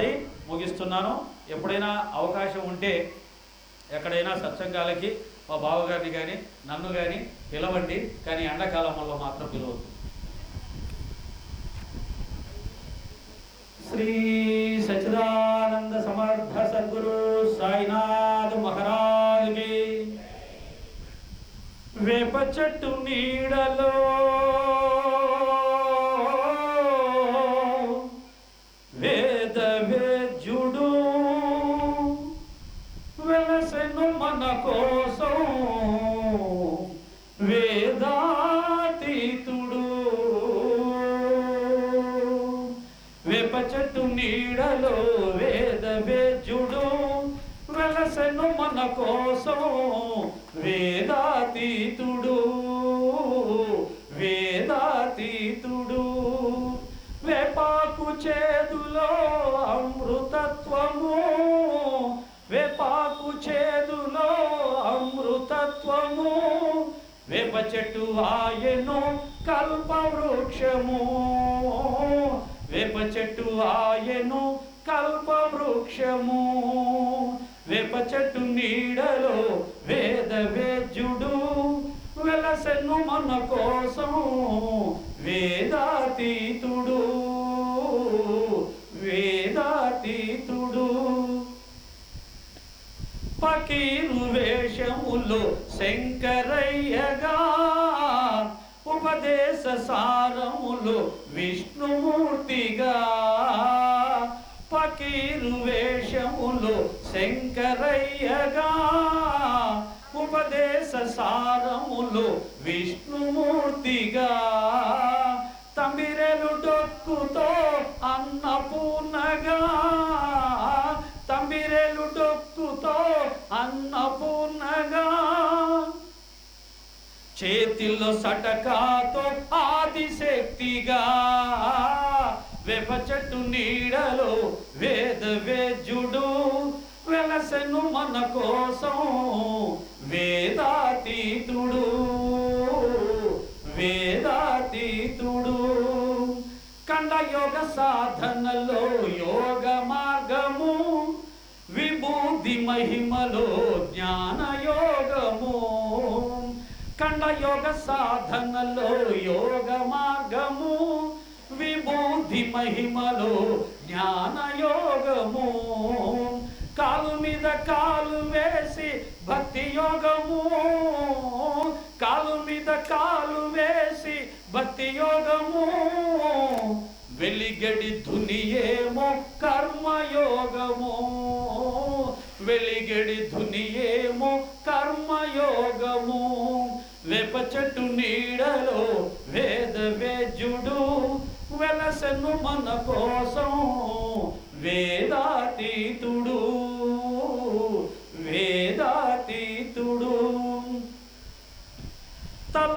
పాడి ముగిస్తున్నాను. ఎప్పుడైనా అవకాశం ఉంటే ఎక్కడైనా సత్సంగాలకి మా బావగారిని కానీ నన్ను కానీ పిలవండి. కానీ ఎండాకాలంలో మాత్రం పిలవద్దు. శ్రీ సచిదానంద సమర్థ సద్గురు సాయినాథ్ మహారాజ్కి వేప చెట్టు నీడలో వేదాతీతుడు వేప చెట్టు నీడలో వేద వేద్యుడు వెలసెను మన కోసం వేదాతీతుడు. వేదాతీతుడు. వేపాకు చేదులో అమృతత్వము. వేపాకు చేదులో అమృతత్వము. వేప చెట్టు ఆయను కల్ప వృక్షము. వేప చెట్టు ఆయను కల్ప వృక్షము. వేప చెట్టు నీడలో వేద వేద్యుడు వెలసెను మన కోసం వేదాతీతుడు. వేదాతీతుడు. పకీరు వేషములు శంకరయ్యగా ఉపదేశ సారములు విష్ణుమూర్తిగా. పకీరు వేషములు శంకరయ్యగా ఉపదేశ సారములు విష్ణుమూర్తిగా. చేతిలో సటకాతో ఆదిశక్తిగా వేప చెట్టు నీడలో వేద వేద్యుడు వెలసెను మన కోసం వేదాతీతుడు. వేదాతీతుడు. కండ యోగ సాధనలో యోగ మార్గము విభూతి మహిమలో జ్ఞాన యోగము కండయోగ సాధనలో యోగ మార్గము విభూతి మహిమలో జ్ఞాన యోగము. కాలు మీద కాలు వేసి భక్తి యోగము. కాలు మీద కాలు వేసి భక్తి యోగము. వెలిగడి ధునియేమో కర్మయోగము వెలిగడి ధునియేమో కర్మయోగము వేప చెట్టు నీడలో వేద వేద్యుడు వెలసను మన కోసం వేదాలు